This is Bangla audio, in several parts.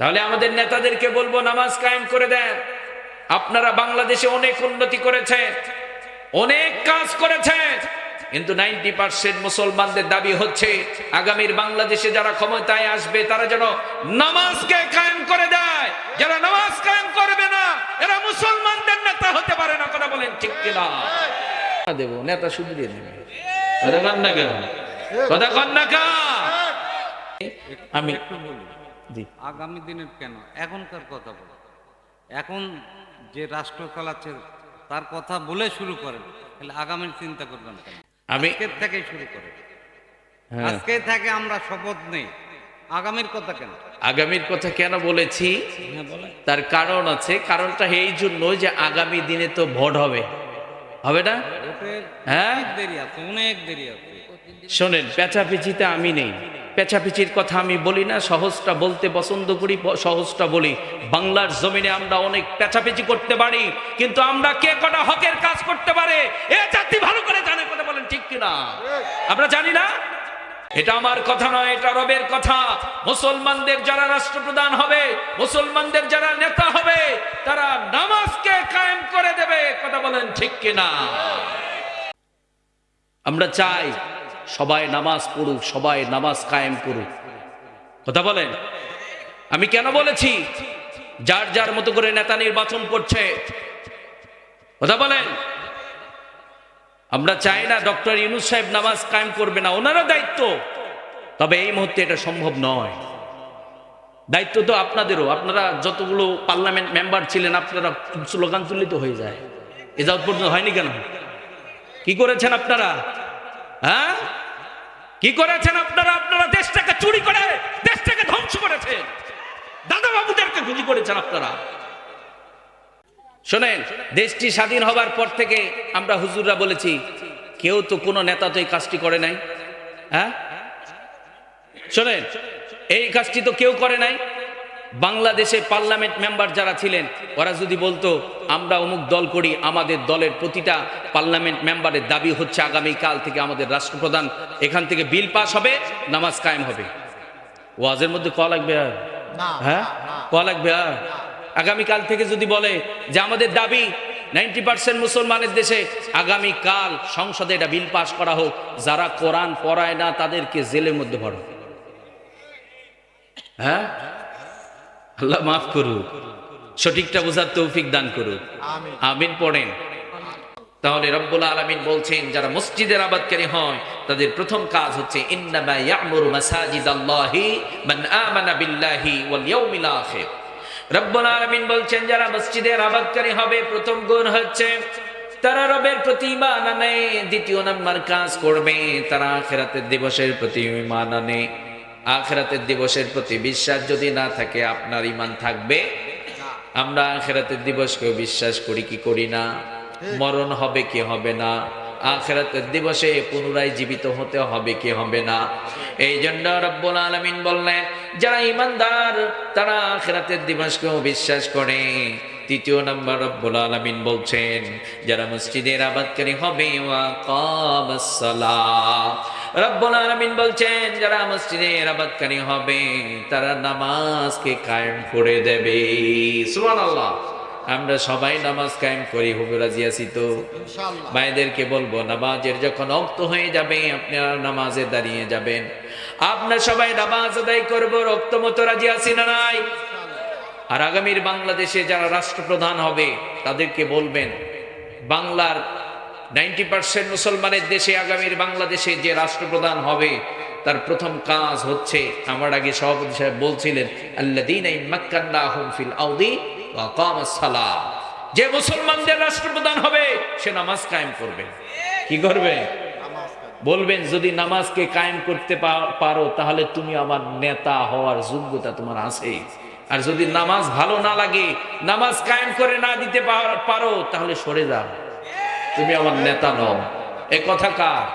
তাহলে আমাদের নেতাদেরকে বলব নামাজ কায়েম করে দেন। আপনারা বাংলাদেশে অনেক উন্নতি করেছেন অনেক কাজ করেছেন কিন্তু নাইনটি পার্সেন্ট মুসলমানদের দাবি হচ্ছে আগামীর বাংলাদেশে যারা ক্ষমতায় আসবে তারা যেন নামাজকে কায়েম করে দেয়। যারা নামাজ কায়েম করবে না এরা মুসলমানদের নেতা হতে পারে না কথা বলেন ঠিক কিনা? দেব নেতা শুধরিয়ে দেবে। কথা কন না কেন? কথা কন না আমি একটু বলি জি। আগামী দিনের কেন? এখনকার কথা বল। এখন যে রাষ্ট্র চালাচ্ছে তার কথা বলে শুরু করেন। তাহলে আগামীর চিন্তা করবেন কেন? আমি আজকের থেকে শুরু করেন। হ্যাঁ। আজকে থেকে আমরা শপথ নেই। আগামীর কথা কেন? আগামীর কথা কেন বলেছি? হ্যাঁ তার কারণ আছে। কারণটা এই জন্য যে আগামী দিনে তো ভোট হবে। হবে না? হ্যাঁ? দেরি আছে অনেক দেরি আছে। শোনেন পেঁচাপিচিতে আমি নেই। পেঁচাপিচির কথা আমি বলি না, সহজটা বলতে পছন্দ করি, সহজটা বলি। বাংলার জমিনে আমরা অনেক পেঁচাপিচি করতে পারি, কিন্তু আমরা কে কটা হকের কাজ করতে পারে? এ জাতি ভালো করে জানে কথা বলেন ঠিক কিনা? আমরা জানি না? এটা আমার কথা নয়, এটা রবের কথা। মুসলমানদের যারা রাষ্ট্রপ্রধান হবে, মুসলমানদের যারা নেতা হবে, তারা নামাজকে কায়েম করে দেবে, কথা বলেন ঠিক কিনা? আমরা চাই সবাই নামাজ পড়ুক, সবাই নামাজ কায়েম করুক। কথা বলেন? আমি কেন বলেছি? যার যার মতো করে নেতা নির্বাচন করছে। কথা বলেন? আমরা চাই না ডক্টর ইউনুস সাহেব নামাজ কায়েম করবে না, ওনারও দায়িত্ব। তবে এই মুহূর্তে এটা সম্ভব নয়। দায়িত্ব তো আপনাদেরও। আপনারা যতগুলো পার্লামেন্ট মেম্বার ছিলেন, আপনারা স্লোগান তুলিত হয়ে যায়। এ যাওয়া পর্যন্ত হয়নি কেন? কি করেছেন আপনারা? হ্যাঁ? কি করেছেন আপনারা? আপনারা দেশটাকে চুরি করে, দেশটাকে ধ্বংস করেছেন দাদা বাবুদেরকে গুলি করেছেন আপনারা। শোনেন, দেশটি স্বাধীন হবার পর থেকে আমরা হুজুররা বলেছি, কেউ তো কোনো নেতা তো এই কাজটি করে নাই। হ্যাঁ? শোনেন, এই কাজটি তো কেউ করে নাই। বাংলাদেশে পার্লামেন্ট মেম্বার যারা ছিলেন ওরা যদি বলতো আমরা অমুক দল করি আমাদের দলের প্রতিটা পার্লামেন্ট মেম্বারের দাবি হচ্ছে আগামী কাল থেকে আমাদের রাষ্ট্রপ্রধান এখান থেকে বিল পাস হবে নামাজ কায়েম হবে। ওয়াজের মধ্যে ক লাগবে আর? হ্যাঁ? ক লাগবে আর? আগামীকাল থেকে যদি বলে যে আমাদের দাবি নাইনটি পার্সেন্ট মুসলমানের দেশে আগামী কাল সংসদে এটা বিল পাস করা হোক যারা কোরআন পড়ায় না তাদেরকে জেলের মধ্যে ভরো। হ্যাঁ? আল্লাহ মাফ করুক। সঠিকটা বোঝার তৌফিক দান করুক। আমিন। পড়েন। তাহলে রব্বুল আলামিন বলছেন যারা মসজিদের আবাদকারী হয় তাদের প্রথম কাজ হচ্ছে রব্বুল আলামিন বলছেন যারা মসজিদের আবাদকারী হবে প্রথম গুণ হচ্ছে তারা রবের প্রতি ঈমান আনে দ্বিতীয় নাম্বার কাজ করবে তারা আখিরাতের দিবসের প্রতি ঈমান আনে। আখিরাতের দিবসের প্রতি বিশ্বাস যদি না থাকে, আপনার ঈমান থাকবে। আমরা আখেরাতের দিবসকেও বিশ্বাস করি, কি করি না? মরণ হবে কি হবে না? আখেরাতের দিবসে পুনরায় জীবিত হতে হবে কি হবে না? এই জন্য রব্বুল আলমিন বললেন, যারা ইমানদার তারা আখেরাতের দিবসকেও বিশ্বাস করে। তৃতীয় নম্বর রব্বুল আলমিন বলছেন যারা মসজিদের আবাদকারী হবে রব্বুল আলামিন বলছেন যারা মসজিদের আবাদকারী হবে তারা নামাজকে কায়েম করে দেবে। সুবহানাল্লাহ। আমরা সবাই নামাজ কায়েম করি হুজুর রাজি আছি তো? ভাইদেরকে বলব নামাজের যখন অক্ত হয়ে যাবে আপনারা নামাজে দাঁড়িয়ে যাবেন। আপনার সবাই নামাজ আদায় করব রক্ত মতো রাজি আছি না নাই? আর আগামীর বাংলাদেশে যারা রাষ্ট্রপ্রধান হবে, তাদেরকে বলবেন, বাংলার নাইনটি পার্সেন্ট মুসলমানের দেশে আগামীর বাংলাদেশে যে রাষ্ট্রপ্রধান হবে, তার প্রথম কাজ হচ্ছে, আমার আগে সভাপতি সাহেব বলছিলেন আল্লাহ যে মুসলমানদের রাষ্ট্রপ্রধান হবে, সে নামাজ কায়েম করবে। কি করবে? বলবেন, যদি নামাজকে কায়েম করতে পারো, তাহলে তুমি আমার নেতা হওয়ার যোগ্যতা তোমার আছে। আর যদি নামাজ ভালো না লাগে, নামাজ কায়েম করে না দিতে পারো তাহলে সরে যাও। তুমি আমার নেতা নও। এ কথা কার?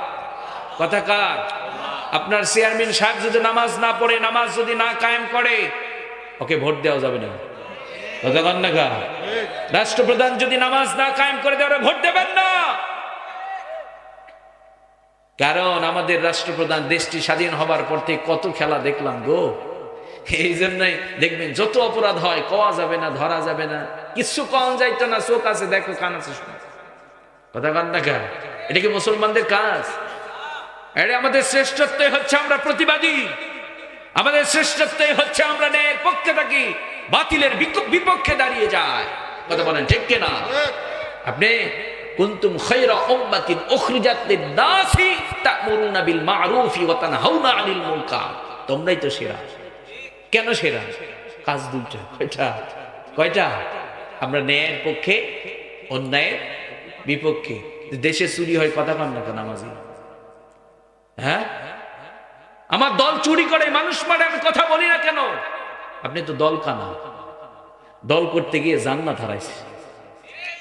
কথা কার? আপনার চেয়ারম্যান সাহেব যদি নামাজ না পড়ে, নামাজ যদি না কায়েম করে, ওকে ভোট দেওয়া যাবে না। রাষ্ট্রপ্রধান যদি নামাজ না কায়েম করে দেওয়া ভোট দেবেন না। কারণ আমাদের রাষ্ট্রপ্রধান দেশটি স্বাধীন হবার পর থেকে কত খেলা দেখলাম গো। এই জন্যই দেখবেন যত অপরাধ হয়, কওয়া যাবে না, ধরা যাবে না। কিছু কম যাইতো না, চোখ আছে, দেখো, কান আছে। কথা কান কা এটা কি মুসলমানদের কাজ? এটা আমাদের শ্রেষ্ঠত্বই হচ্ছে আমরা প্রতিবাদী। আমাদের শ্রেষ্ঠত্বই হচ্ছে আমরা ন্যায়ের পক্ষে থাকি, বাতিলের বিপক্ষে দাঁড়িয়ে যায় কথা বলেন, ঠিক কিনা? আপনি, কুনতুম খায়রা উম্মাতিন উখরিজাত লিন-নাসি তা'মুরুনা বিল মা'রুফি ওয়া তানহাউনা আনিল মুনকার। তোমরাই তো সেরা। কেন সেরা? কাজ দুইটা, কয়টা? কয়টা? আমরা ন্যায়ের পক্ষে, অন্যায়ের বিপক্ষে। দেশে চুরি হয় কথা কন না নামাজি হ্যাঁ? আমার দল চুরি করে, মানুষ মারে, আমি কথা বলি না কেন? আপনি তো দল কানা। দল করতে গিয়ে জান্নাত হারাইছে।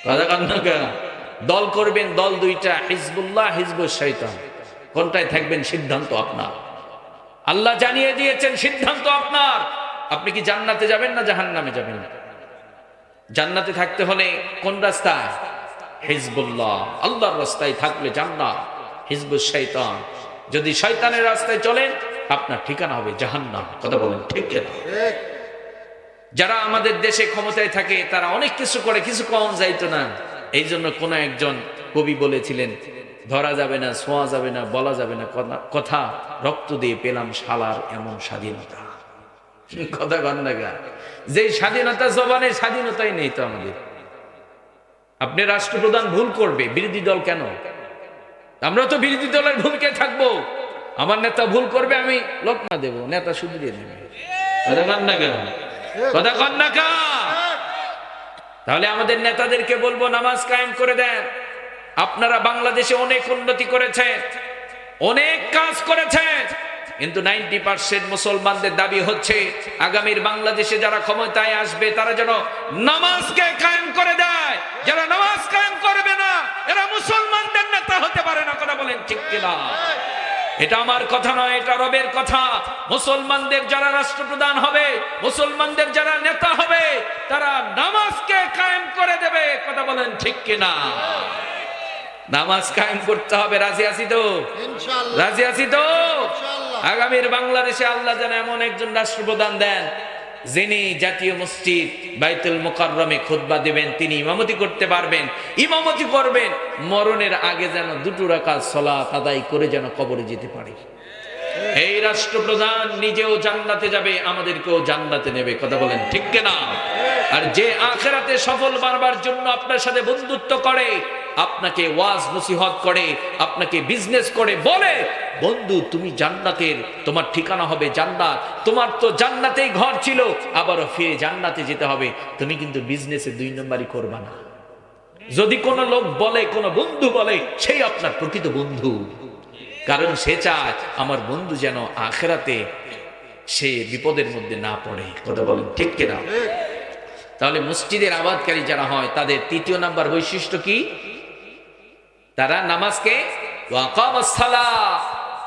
কথা কান না কেন? দল করবেন দল দুইটা, হিজবুল্লাহ হিজবুল শৈতান কোনটায় থাকবেন সিদ্ধান্ত আপনার। আল্লাহ জানিয়ে দিয়েছেন, সিদ্ধান্ত আপনার। আপনি কি জান্নাতে যাবেন না জাহান্নামে যাবেন? জান্নাতে থাকতে হলে কোন রাস্তায়? হিজবুল্লাহ। আল্লাহর রাস্তায় থাকলে জান্নাত হিজবুল শৈতান যদি শয়তানের রাস্তায় চলেন, আপনার ঠিকানা হবে জাহান্নাম। কথা বলেন, ঠিক যারা আমাদের দেশে ক্ষমতায় থাকে, তারা অনেক কিছু করে, কিছু কম যাইতো না। এই জন্য কোন একজন কবি বলেছিলেন ধরা যাবে না, ছোঁয়া যাবে না, বলা যাবে না, কথা- রক্ত দিয়ে পেলাম শালার এমন স্বাধীনতা। কথা গন্ডাগা যে স্বাধীনতা জবানে স্বাধীনতাই নেই তো আমাদের। আপনি রাষ্ট্রপ্রধান ভুল করবে, বিরোধী দল কেন? আমরা তো বিরোধী দলের ভূমিকায় থাকব। আমার নেতা ভুল করবে, আমি লোকমা দেব, নেতা শুধরিয়ে দেবে। কথা গন্ডাগা কথা কন্যাকা তাহলে আমাদের নেতাদেরকে বলব, নামাজ কায়েম করে দেন। আপনারা বাংলাদেশে অনেক উন্নতি করেছেন অনেক কাজ করেছেন কিন্তু নাইনটি পার্সেন্ট মুসলমানদের দাবি হচ্ছে আগামীর বাংলাদেশে যারা ক্ষমতায় আসবে, তারা যেন নামাজকে কায়েম করে দেয়। যারা নামাজ কায়েম করবে না, এরা মুসলমানদের নেতা হতে পারে না, কথা বলেন ঠিক কিনা? এটা আমার কথা নয়, এটা রবের কথা। মুসলমানদের যারা রাষ্ট্রপ্রধান হবে, মুসলমানদের যারা নেতা হবে, তারা নামাজকে কায়েম করে দেবে, কথা বলেন ঠিক কিনা? নামাজ কায়েম করতে হবে রাজি আছি তো? রাজি আছি তো? আগামীর বাংলাদেশে আল্লাহ যেন এমন একজন রাষ্ট্রপ্রধান দেন যিনি জাতীয় মসজিদ বাইতুল মুকাররমে খুতবা দেবেন তিনি ইমামতি করতে পারবেন ইমামতি করবেন মরণের আগে যেন দুটো রাকাত সলাত আদায় করে যেন কবরে যেতে পারে। এই রাষ্ট্রপ্রধান নিজেও জান্নাতে যাবে আমাদেরকেও জান্নাতে নেবে কথা বলেন ঠিক না আর যে আখেরাতে সফল বারবার জন্য আপনার সাথে বন্ধুত্ব করে আপনাকে ওয়াজ নসিহত করে আপনাকে বিজনেস করে বলে বন্ধু তুমি জান্নাতের তোমার ঠিকানা হবে জান্নাত। তোমার তো জান্নাতেই ঘর ছিল আবারও ফিরে জান্নাতে যেতে হবে। তুমি কিন্তু বিজনেসে দুই নম্বরই করবা না। যদি কোনো লোক বলে কোনো বন্ধু বলে সেই আপনার প্রকৃত বন্ধু। কারণ সে চায় আমার বন্ধু যেন আখেরাতে সে বিপদের মধ্যে না পড়ে। কথা বলেন ঠিক কিনা? তাহলে মসজিদের আবাদকারী যারা হয় তাদের তৃতীয় নাম্বার বৈশিষ্ট্য কি? তারা নামাজকে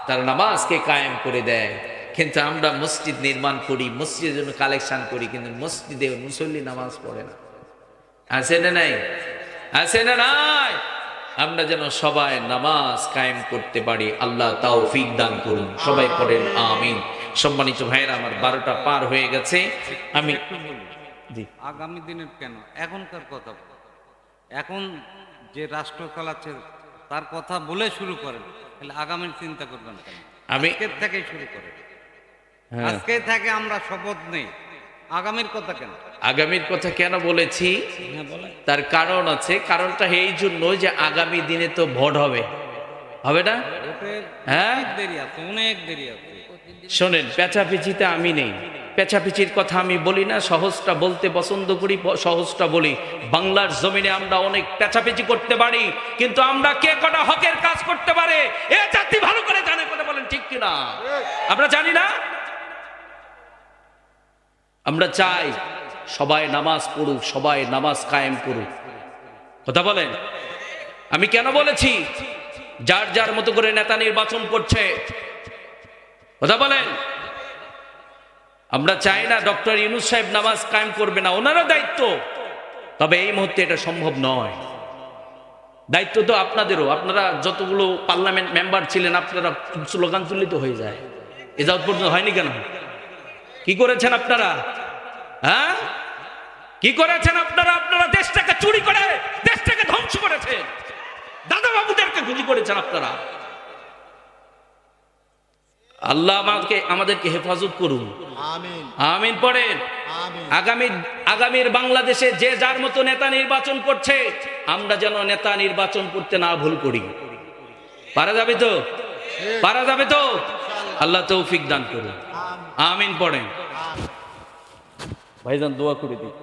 তারা নামাজকে কায়েম করে দেয়। কিন্তু আমরা মসজিদ নির্মাণ করি মসজিদের জন্য কালেকশন করি কিন্তু মসজিদে মুসল্লি নামাজ পড়ে না। আছে না নাই? আছে না নাই? আমরা যেন সবাই নামাজ কায়েম করতে পারি আল্লাহ তাও দান করুন। সবাই পড়েন আমিন। সম্মানিত ভাইয়েরা আমার বারোটা পার হয়ে গেছে। আমি আগামী দিনের কেন? এখনকার কথা বলি। এখন যে রাষ্ট্র চালাচ্ছে তার কথা বলে শুরু করেন। তাহলে আগামীর চিন্তা করবেন কেন? আমি আজকের থেকেই শুরু করেন। হ্যাঁ, আজকে থেকে আমরা শপথ নেই। আগামীর কথা কেন? আগামীর কথা কেন বলেছি? হ্যাঁ তার কারণ আছে। কারণটা এই জন্য যে আগামী দিনে তো ভোট হবে। হবে না? হ্যাঁ? দেরি আছে অনেক দেরি আছে। শোনেন পেঁচাপিচিতে আমি নেই। পেঁচাপিচির কথা আমি বলি না, সহজটা বলতে পছন্দ করি সহজটা বলি। বাংলার জমিনে আমরা অনেক পেঁচাপেচি করতে পারি, কিন্তু আমরা কে কটা হকের কাজ করতে পারে? এ জাতি ভালো করে জানে কথা বলেন ঠিক কিনা? আমরা জানি না? আমরা চাই সবাই নামাজ পড়ুক, সবাই নামাজ কায়েম করুক। কথা বলেন? আমি কেন বলেছি? যার যার মতো করে নেতা নির্বাচন করছে। কথা বলেন? আমরা চাই না ডক্টর ইউনুস সাহেব নামাজ কায়েম করবে না, ওনারও দায়িত্ব। তবে এই মুহূর্তে এটা সম্ভব নয়। দায়িত্ব তো আপনাদেরও, আপনারা যতগুলো পার্লামেন্ট মেম্বার ছিলেন, আপনারা স্লোগান তুলিত হয়ে যায়। এ যাওয়ার পর্যন্ত হয়নি কেন? কি করেছেন আপনারা? হ্যাঁ? কি করেছেন আপনারা? আপনারা দেশটাকে চুরি করে, দেশটাকে ধ্বংস করেছেন। দাদা বাবুদেরকে খুঁজি করেছেন আপনারা। আল্লাহ আমাকে আমাদেরকে হেফাজত করুন। আমিন। আমিন পড়েন। আগামী আগামীর বাংলাদেশে যে যার মতো নেতা নির্বাচন করছে আমরা যেন নেতা নির্বাচন করতে না ভুল করি। পারা যাবে তো? পারা যাবে তো? আল্লাহ তৌফিক দান করুন। আমিন পড়েন। ভাইজান দোয়া করে দিই।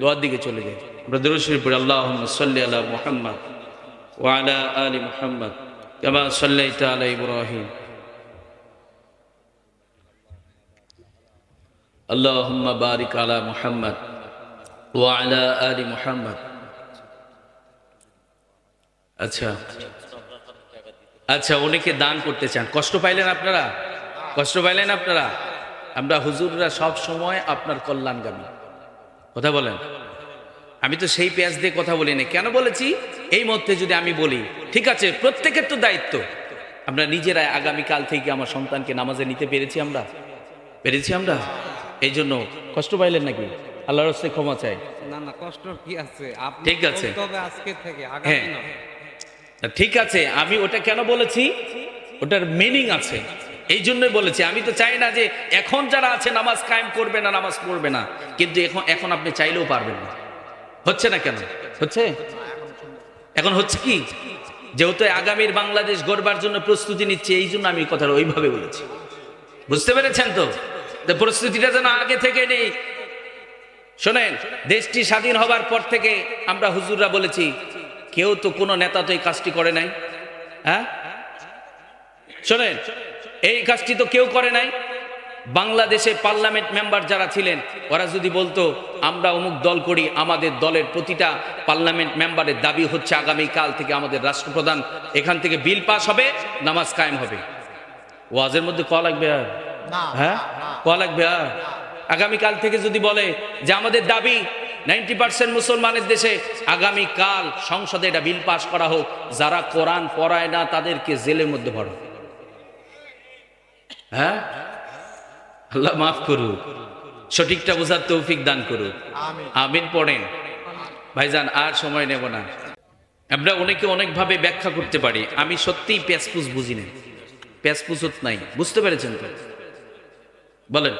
দোয়ার দিকে চলে যাই। আমরা দরুদ শরীফ পড়ি আল্লাহুম্মা সাল্লি আলা মুহাম্মদ ওয়া আলা আলি মুহাম্মদ কামা সাল্লাইতা আলা ইব্রাহিম। اللهم بارك على محمد وعلى آل محمد আচ্ছা আচ্ছা অনেকে দান করতে চান কষ্ট পাইলেন আপনারা কষ্ট পাইলেন আপনারা আমরা হুজুররা সব সময় আপনার কল্যাণগামী কথা বলেন আমি তো সেই পেঁয়াজ দিয়ে কথা বলি না কেন বলেছি এই মধ্যে যদি আমি বলি ঠিক আছে প্রত্যেকের তো দায়িত্ব আমরা নিজেরাই আগামীকাল থেকে আমার সন্তানকে নামাজে নিতে পেরেছি আমরা পেরেছি আমরা এই জন্য কষ্ট পাইলেন নাকি? আল্লাহর হস্তে ক্ষমা চাই। না না কষ্ট কি আছে? ঠিক আছে। হবে আজকে থেকে হ্যাঁ। ঠিক আছে আমি ওটা কেন বলেছি? ওটার মিনিং আছে। এই জন্যই বলেছি আমি তো চাই না যে এখন যারা আছে নামাজ কায়েম করবে না নামাজ পড়বে না। কিন্তু এখন এখন আপনি চাইলেও পারবেন না। হচ্ছে না কেন? হচ্ছে? এখন হচ্ছে কি? যেহেতু আগামীর বাংলাদেশ গড়বার জন্য প্রস্তুতি নিচ্ছে এই জন্য আমি কথাটা ওইভাবে বলেছি। বুঝতে পেরেছেন তো? প্রস্তুতিটা যেন আগে থেকে নেই। শোনেন, দেশটি স্বাধীন হবার পর থেকে আমরা হুজুররা বলেছি, কেউ তো কোনো নেতা তো এই কাজটি করে নাই। হ্যাঁ? শোনেন, এই কাজটি তো কেউ করে নাই। বাংলাদেশে পার্লামেন্ট মেম্বার যারা ছিলেন, ওরা যদি বলতো, আমরা অমুক দল করি, আমাদের দলের প্রতিটা পার্লামেন্ট মেম্বারের দাবি হচ্ছে আগামী কাল থেকে আমাদের রাষ্ট্রপ্রধান এখান থেকে বিল পাস হবে, নামাজ কায়েম হবে। ওয়াজের মধ্যে ক লাগবে আর? হ্যাঁ? না, ক লাগবে আগামীকাল থেকে যদি বলে যে আমাদের দাবি নাইনটি পার্সেন্ট মুসলমানের দেশে আগামী কাল সংসদে এটা বিল পাস করা হোক যারা কোরআন পড়ায় না তাদেরকে জেলের মধ্যে ভরো। হ্যাঁ? আল্লাহ মাফ করুক। সঠিকটা বোঝার তৌফিক দান করুক। আমিন। আমিন পড়েন। ভাইজান আর সময় নেব না। আমরা অনেকে অনেকভাবে ব্যাখ্যা করতে পারি। আমি সত্যিই প্যাসপুস বুঝি না প্যাসপুসত নাই। বুঝতে পেরেছেন তো? বলেন।